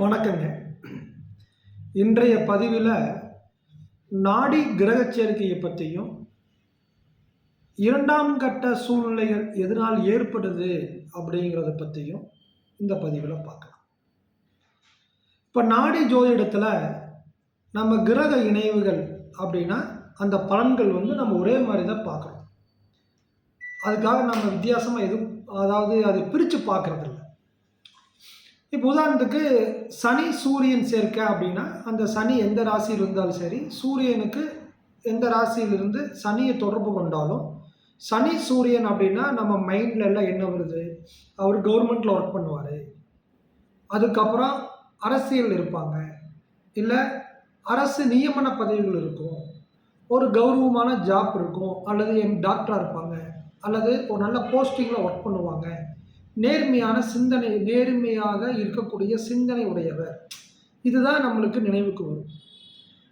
வணக்கங்க. இன்றைய பதிவில் நாடி கிரக சேர்க்கையை பற்றியும் இரண்டாம் கட்ட சூழ்நிலைகள் எதனால் ஏற்படுது அப்படிங்கிறத பற்றியும் இந்த பதிவில் பார்க்கலாம். இப்போ நாடி ஜோதிடத்தில் நம்ம கிரக இணைவுகள் அப்படின்னா அந்த பலன்கள் வந்து நம்ம ஒரே மாதிரி தான் பார்க்குறோம். அதுக்காக நம்ம வித்தியாசமாக எதுவும் அதாவது அதை பிரித்து பார்க்குறதில்ல. இப்போ உதாரணத்துக்கு சனி சூரியன் சேர்க்கை அப்படின்னா அந்த சனி எந்த ராசியில் இருந்தாலும் சரி சூரியனுக்கு எந்த ராசியிலிருந்து சனியை தொடர்பு கொண்டாலும் சனி சூரியன் அப்படின்னா நம்ம மைண்டில் எல்லாம் என்ன வருது? அவர் கவர்மெண்ட்டில் ஒர்க் பண்ணுவார். அதுக்கப்புறம் அரசியல் இருப்பாங்க. இல்லை அரசு நியமன பதவிகள் இருக்கும். ஒரு கௌரவமான ஜாப் இருக்கும். அல்லது என் டாக்டராக இருப்பாங்க. அல்லது ஒரு நல்ல போஸ்டிங்கில் ஒர்க் பண்ணுவாங்க. நேர்மையான சிந்தனை நேர்மையாக இருக்கக்கூடிய சிந்தனை உடையவர். இதுதான் நம்மளுக்கு நினைவுக்கு வரும்.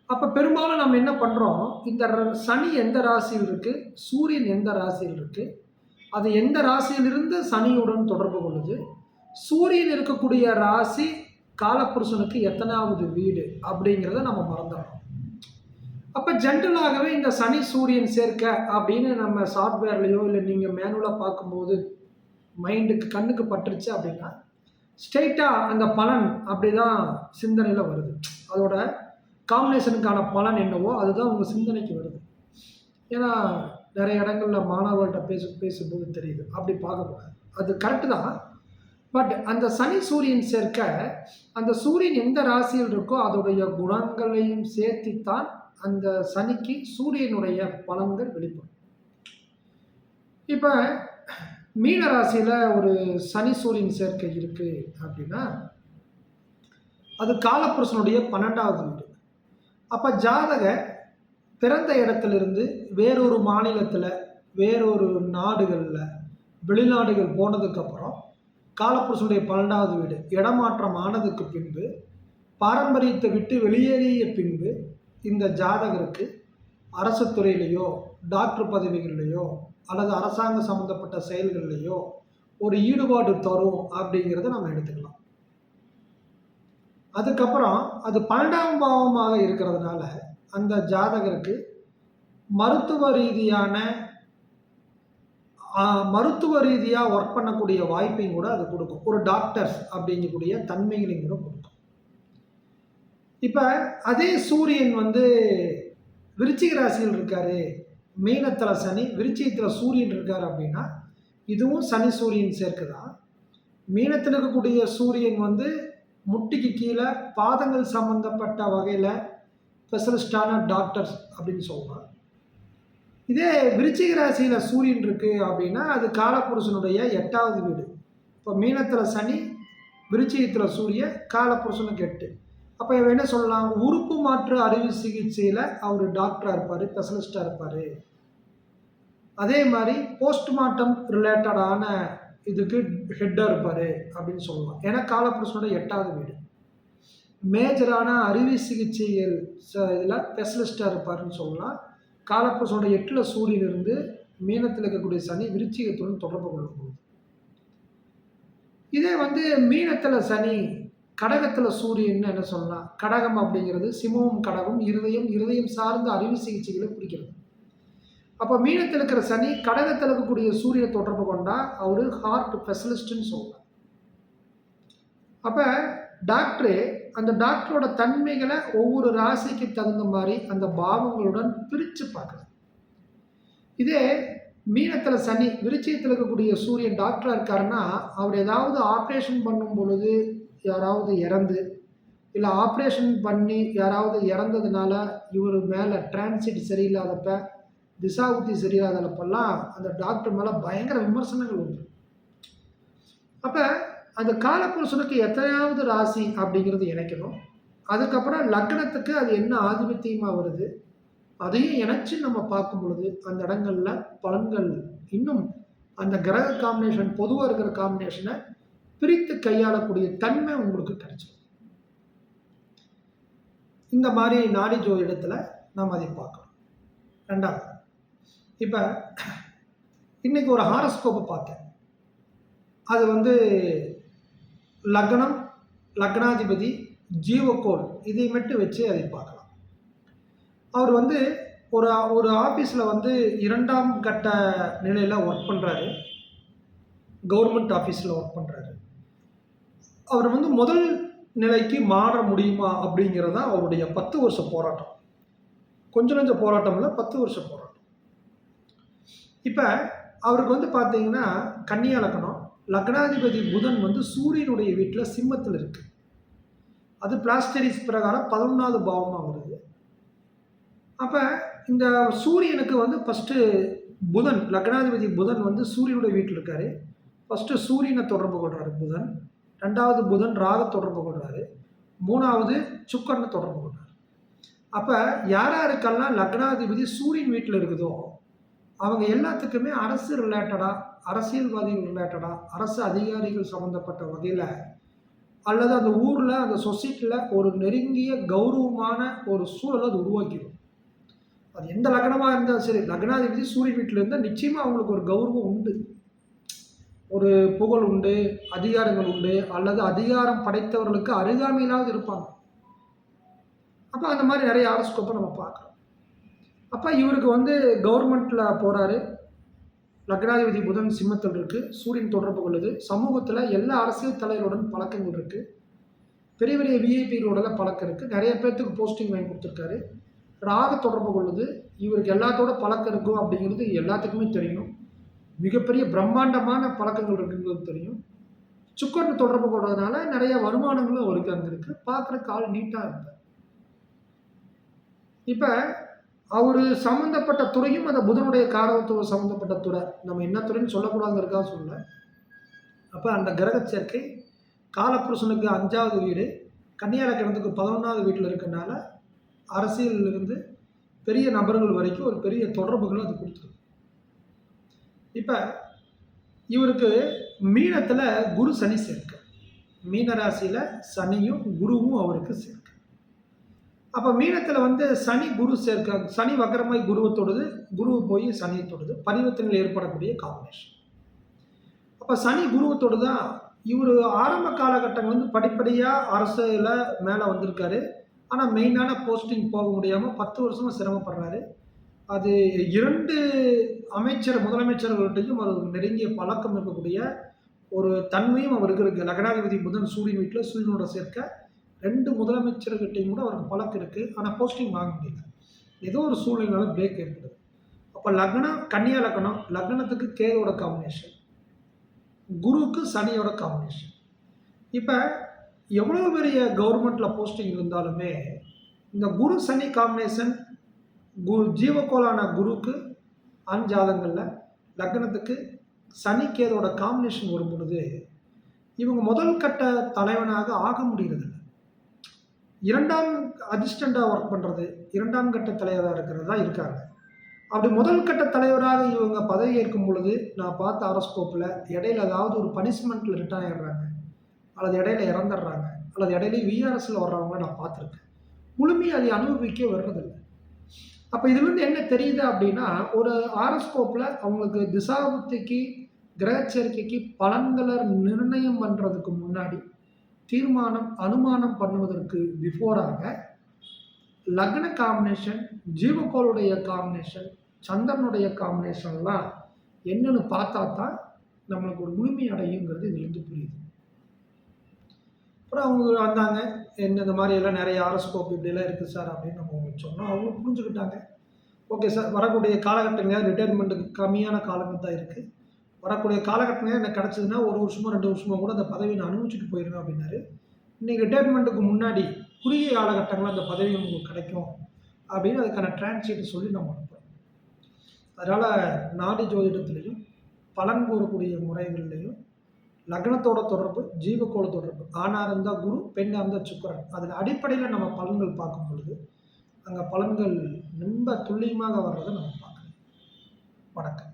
அப்போ பெரும்பாலும் நம்ம என்ன பண்ணுறோம் இந்த சனி எந்த ராசியில் இருக்குது சூரியன் எந்த ராசியில் இருக்குது அது எந்த ராசியிலிருந்து சனியுடன் தொடர்பு கொள்ளுது? சூரியன் இருக்கக்கூடிய ராசி காலப்புருஷனுக்கு எத்தனாவது வீடு? அப்படிங்கிறத நம்ம மறந்துடுறோம். அப்போ ஜென்ரலாகவே இந்த சனி சூரியன் சேர்க்க அப்படின்னு நம்ம சாஃப்ட்வேர்லேயோ இல்லை நீங்கள் மேனுவலாக பார்க்கும்போது மைண்டுக்கு கண்ணுக்கு பட்டுருச்சு அப்படின்னா ஸ்ட்ரெயிட்டாக அந்த பலன் அப்படி தான் சிந்தனையில் வருது. அதோட காம்பினேஷனுக்கான பலன் என்னவோ அதுதான் உங்கள் சிந்தனைக்கு வருது. ஏன்னா நிறைய இடங்களில் மாணவர்கள்ட்ட பேச பேசும்போது தெரியுது. அப்படி பார்க்கக்கூடாது. அது கரெக்டு தான். பட் அந்த சனி சூரியன் சேர்க்க அந்த சூரியன் எந்த ராசியில் இருக்கோ அதோடைய குணங்களையும் சேர்த்தித்தான் அந்த சனிக்கு சூரியனுடைய பலன்கள் வெளிப்படும். இப்போ மீன ராசியில் ஒரு சனி சூரியன் சேர்க்கை இருக்குது அப்படின்னா அது காலப்புருஷனுடைய பன்னெண்டாவது வீடு. அப்போ ஜாதக பிறந்த இடத்துலேருந்து வேறொரு மாநிலத்தில் வேறொரு நாடுகளில் வெளிநாடுகள் போனதுக்கப்புறம் காலப்புருஷனுடைய பன்னெண்டாவது வீடு இடமாற்றம் ஆனதுக்கு பின்பு பாரம்பரியத்தை விட்டு வெளியேறிய பின்பு இந்த ஜாதகருக்கு அரசு துறையிலையோ டாக்டர் பதவிகள்லையோ அல்லது அரசாங்க சம்மந்தப்பட்ட செயல்கள்லையோ ஒரு ஈடுபாடு தரும் அப்படிங்கிறத நம்ம எடுத்துக்கலாம். அதுக்கப்புறம் அது பன்னெண்டாம் பாவமாக இருக்கிறதுனால அந்த ஜாதகருக்கு மருத்துவ ரீதியான மருத்துவ ரீதியாக ஒர்க் பண்ணக்கூடிய வாய்ப்பையும் கூட அது கொடுக்கும். ஒரு டாக்டர்ஸ் அப்படிங்கக்கூடிய தன்மைகளையும் கூட கொடுக்கும். இப்போ அதே சூரியன் வந்து விருச்சிக ராசியில் இருக்காரு. மீனத்தில் சனி விருச்சிகத்தில் சூரியன் இருக்கார் அப்படின்னா இதுவும் சனி சூரியன் சேர்க்குதான். மீனத்தில் இருக்கக்கூடிய சூரியன் வந்து முட்டிக்கு கீழே பாதங்கள் சம்மந்தப்பட்ட வகையில் ஸ்பெஷலிஸ்டான டாக்டர்ஸ் அப்படின்னு சொல்லலாம் இதே விருச்சிக ராசியில் சூரியன் இருக்குது அப்படின்னா அது காலப்புருஷனுடைய எட்டாவது வீடு. இப்போ மீனத்தில் சனி விருச்சிகத்தில் சூரிய காலப்புருஷனுக்கு எட்டு. அப்போ இவன் என்ன சொல்லலாம்? உறுப்பு மாற்று அறுவை சிகிச்சையில் அவர் டாக்டராக இருப்பார் ஸ்பெஷலிஸ்டாக இருப்பார். அதே மாதிரி போஸ்ட்மார்ட்டம் ரிலேட்டடான இதுக்கு ஹெட்டாக இருப்பார் அப்படின்னு சொல்லலாம். ஏன்னா காலப்புருஷனோட எட்டாவது வீடு. மேஜரான அறுவை சிகிச்சைகள் இதில் ஸ்பெஷலிஸ்டாக இருப்பார்னு சொல்லலாம். காலப்புருஷனோட எட்டில் சூரியன் இருந்து மீனத்தில் இருக்கக்கூடிய சனி விருச்சிகத்துடன் தொடர்பு கொள்ளும் போது இதே வந்து மீனத்தில் சனி கடகத்தில் சூரியன் என்ன சொல்லலாம் கடகம் அப்படிங்கிறது சிம்மம் கடகம் இருதயம் இருதயம் சார்ந்த அறுவை சிகிச்சைகளை குறிக்கிறது. அப்போ மீனத்தில் இருக்கிற சனி கடகத்தில் இருக்கக்கூடிய சூரிய தொடர்பு கொண்டா அவர் ஹார்ட் ஸ்பெஷலிஸ்ட்னு சொல்லலாம் அப்போ டாக்டரு அந்த டாக்டரோட தன்மைகளை ஒவ்வொரு ராசிக்கு தகுந்த மாதிரி அந்த பாவங்களுடன் பிரித்து பார்க்குறது இதே மீனத்தில் சனி விருச்சியத்தில் இருக்கக்கூடிய சூரியன் டாக்டராக இருக்காருன்னா அவர் ஏதாவது ஆப்ரேஷன் பண்ணும் பொழுது யாராவது இறந்து இல்லை ஆப்ரேஷன் பண்ணி யாராவது இறந்ததுனால இவர் மேலே டிரான்சிட் சரியில்லாதப்ப திசாபுத்தி சரியில்லாதப்பெல்லாம் அந்த டாக்டர் மேலே பயங்கர விமர்சனங்கள் உண்டு. அப்போ அந்த காலப்புருஷனுக்கு எத்தனையாவது ராசி அப்படிங்கிறது இணைக்கணும் அதுக்கப்புறம் லக்னத்துக்கு அது என்ன ஆதிபத்தியமாக வருது? அதையும் இணைச்சு நம்ம பார்க்கும் பொழுது அந்த இடங்கள்ல பலன்கள் இன்னும் அந்த கிரக காம்பினேஷன் பொதுவாக இருக்கிற காம்பினேஷனை பிரித்து கையாளக்கூடிய தன்மை உங்களுக்கு கிடைச்சிடும் இந்த மாதிரி நாடி ஜோதிடத்தில் நாம் அதை பார்க்கணும். ரெண்டாவது இப்போ இன்னைக்கு ஒரு ஹாரஸ்கோப்பை பார்த்தேன். அது வந்து லக்னம் லக்னாதிபதி ஜீவக்கோள் இதை மட்டும் வச்சு அதை பார்க்கலாம். அவர் வந்து ஒரு ஒரு ஆஃபீஸில் வந்து இரண்டாம் கட்ட நிலையில் ஒர்க் பண்ணுறாரு கவர்மெண்ட் ஆஃபீஸில் ஒர்க் பண்ணுறாரு அவர் வந்து முதல் நிலைக்கு மாற முடியுமா அப்படிங்கிறது தான் அவருடைய பத்து வருஷ போராட்டம். கொஞ்சம் கொஞ்சம் போராட்டம் இல்லை பத்து வருஷ போராட்டம். இப்போ அவருக்கு வந்து பார்த்தீங்கன்னா கன்னியா லக்கணம். லக்னாதிபதி புதன் வந்து சூரியனுடைய வீட்டில் சிம்மத்தில் இருக்குது அது பிளாஸ்டரிஸ் பிரகாரம் பதினொன்றாவது பாவமாக வருது. அப்போ இந்த சூரியனுக்கு வந்து ஃபஸ்ட்டு புதன் லக்னாதிபதி புதன் வந்து சூரியனுடைய வீட்டில் இருக்காரு. ஃபஸ்ட்டு சூரியனை தொடர்பு கொள்கிறாரு புதன். ரெண்டாவது புதன் ராக தொடர்பு கொள்கிறாரு மூணாவது சுக்கரனை தொடர்பு கொள்கிறாரு அப்போ யார் யாருக்கெல்லாம் லக்னாதிபதி சூரியன் வீட்டில் இருக்குதோ அவங்க எல்லாத்துக்குமே அரசு ரிலேட்டடாக அரசியல்வாதிகள் ரிலேட்டடாக அரசு அதிகாரிகள் சம்மந்தப்பட்ட வகையில் அல்லது அந்த ஊரில் அந்த சொசைட்டியில் ஒரு நெருங்கிய கௌரவமான ஒரு சூழலை அது உருவாக்கிடும். அது எந்த லக்னமாக இருந்தாலும் சரி லக்னாதிபதி சூரிய வீட்டில் இருந்தால் நிச்சயமாக அவங்களுக்கு ஒரு கௌரவம் உண்டு. ஒரு புகழ் உண்டு அதிகாரங்கள் உண்டு அல்லது அதிகாரம் படைத்தவர்களுக்கு அருகாமையிலாவது இருப்பாங்க. அப்போ அந்த மாதிரி நிறைய ஆரோஸ்கோப்பை நம்ம பார்க்குறோம். அப்போ இவருக்கு வந்து கவர்மெண்ட்டில் போகிறாரு லக்னாதிபதி புதன் சிம்மத்தில் இருக்குது சூரியன் தொடர்பு கொள்ளுது. சமூகத்தில் எல்லா அரசியல் தலைவருடன் பழக்கங்கள் இருக்குது பெரிய பெரிய விஐபிகளோட பழக்கம் இருக்குது நிறைய பேர்த்துக்கு போஸ்டிங் வாங்கி கொடுத்துருக்காரு. ராக தொடர்பு கொள்ளுது. இவருக்கு எல்லாத்தோட பழக்கம் இருக்கும் அப்படிங்கிறது எல்லாத்துக்குமே தெரியும். மிகப்பெரிய பிரம்மாண்டமான பழக்கங்கள் இருக்குங்கிறது தெரியும். சுக்கரன் தொடர்பு கொள்றதுனால நிறைய வருமானங்களும் அவருக்கு அங்கே இருக்குது பார்க்குற கால் நீட்டாக இருந்தார் இப்போ அவர் சம்மந்தப்பட்ட துறையும் அந்த புதனுடைய காரகத்துவம் சம்மந்தப்பட்ட துறை. நம்ம என்ன துறைன்னு சொல்லக்கூடாதுங்கிறதுக்காக சொல்ல அப்போ அந்த கிரக சேர்க்கை காலப்புருஷனுக்கு அஞ்சாவது வீடு கன்னியாலக்கணத்துக்கு பதினொன்றாவது வீட்டில் இருக்கனால அரசியலிருந்து பெரிய நபர்கள் வரைக்கும் ஒரு பெரிய தொடர்புகளும் அது கொடுத்துருக்கு இப்போ இவருக்கு மீனத்தில் குரு சனி சேர்க்க. மீன ராசியில் சனியும் குருவும் அவருக்கு சேர்க்க. அப்போ மீனத்தில் வந்து சனி குரு சேர்க்க சனி வக்கரமாய் குருவை தொடுது குரு போய் சனியை தொடுது. பரிவர்த்தனையில் ஏற்படக்கூடிய காம்பினேஷன் அப்போ சனி குருவை தொடுதா இவர் ஆரம்ப காலகட்டங்கள் வந்து படிப்படியாக அரசில் மேலே வந்திருக்காரு. ஆனால் மெயினான போஸ்டிங் போக முடியாமல் பத்து வருஷமாக சிரமப்படுறாரு. அது இரண்டு அமைச்சர் முதலமைச்சர்கள்ட்டையும் அவர் நெருங்கிய பழக்கம் இருக்கக்கூடிய ஒரு தன்மையும் அவருக்கு இருக்குது லக்னாதிபதி புதன் சூரியன் வீட்டில் சூரியனோட சேர்க்க ரெண்டு முதலமைச்சர்கிட்டையும் கூட அவருக்கு பழக்கம் இருக்குது ஆனால் போஸ்டிங் வாங்க முடியல. ஏதோ ஒரு சூழ்நிலைனால பிரேக் ஏற்படுது. அப்போ லக்னம் கன்னியா லக்னம் லக்னத்துக்கு கேதோட காம்பினேஷன் குருவுக்கு சனியோட காம்பினேஷன் இப்போ எவ்வளோ பெரிய கவர்மெண்ட்டில் போஸ்டிங் இருந்தாலுமே இந்த குரு சனி காம்பினேஷன் குரு ஜீவக்கோளான குருக்கு ஆண் ஜாதங்களில் லக்னத்துக்கு சனி கேதோட காம்பினேஷன் வரும் பொழுது இவங்க முதல் கட்ட தலைவனாக ஆக முடியறதில்ல. இரண்டாம் அசிஸ்டண்ட்டாக ஒர்க் பண்ணுறது இரண்டாம் கட்ட தலைவராக இருக்கிறதா இருக்காங்க. அப்படி முதல் கட்ட தலைவராக இவங்க பதவி ஏற்கும் பொழுது நான் பார்த்த அரஸ்கோப்பில் இடையில ஏதாவது ஒரு பனிஷ்மெண்ட்டில் ரிட்டர்ன் ஆகிடுறாங்க அல்லது இடையில இறந்துடுறாங்க. அல்லது இடையில விஆர்எஸில் வர்றவங்க நான் பார்த்துருக்கேன். முழுமையாக அதை அனுபவிக்க வர்றதில்லை. அப்போ இதுலேருந்து என்ன தெரியுது அப்படின்னா ஒரு ஆரஸ்கோப்பில் அவங்களுக்கு திசாபுத்திக்கு கிரகச்சரிக்கைக்கு பலன்களை நிர்ணயம் பண்ணுறதுக்கு முன்னாடி தீர்மானம் அனுமானம் பண்ணுவதற்கு பிஃபோராக லக்ன காம்பினேஷன் ஜீவகோளுடைய காம்பினேஷன் சந்திரனுடைய காம்பினேஷன்லாம் என்னன்னு பார்த்தா தான் நம்மளுக்கு ஒரு முழுமை அடையுங்கிறது இதுலேருந்து புரியுது. அப்புறம் அவங்க வந்தாங்க. என்ன இந்த மாதிரி எல்லாம் நிறைய ஆரோஸ்கோப் இப்படிலாம் இருக்குது சார் அப்படின்னு நம்ம சொன்னோம். அவங்க புரிஞ்சுக்கிட்டாங்க. ஓகே சார் வரக்கூடிய காலகட்டங்கள் ரிட்டையர்மெண்ட்டுக்கு கம்மியான காலங்கள் தான் இருக்குது வரக்கூடிய காலகட்டங்கள் எனக்கு கிடச்சதுன்னா ஒரு வருஷமோ ரெண்டு வருஷமோ கூட அந்த பதவியை நான் அனுபவிச்சுட்டு போயிருவேன் அப்படின்னாரு. இன்றைக்கி ரிட்டையர்மெண்ட்டுக்கு முன்னாடி குறுகிய காலகட்டங்களில் அந்த பதவி உங்களுக்கு கிடைக்கும் அப்படின்னு அதுக்கான டிரான்ஸ்லேட் சொல்லி நம்ம அனுப்புகிறோம் அதனால் நாடி ஜோதிடத்துலேயும் பலன் கூறக்கூடிய முறைகள்லையும் லக்னத்தோட தொடர்பு ஜீவக்கோள தொடர்பு ஆணாக இருந்தால் குரு பெண்ணாக இருந்தால் சுக்கரன். அதன் அடிப்படையில் நம்ம பலன்கள் பார்க்கும் பொழுது அங்கே பலன்கள் ரொம்ப துல்லியமாக வர்றதை நம்ம பார்க்கலாம். வணக்கம்.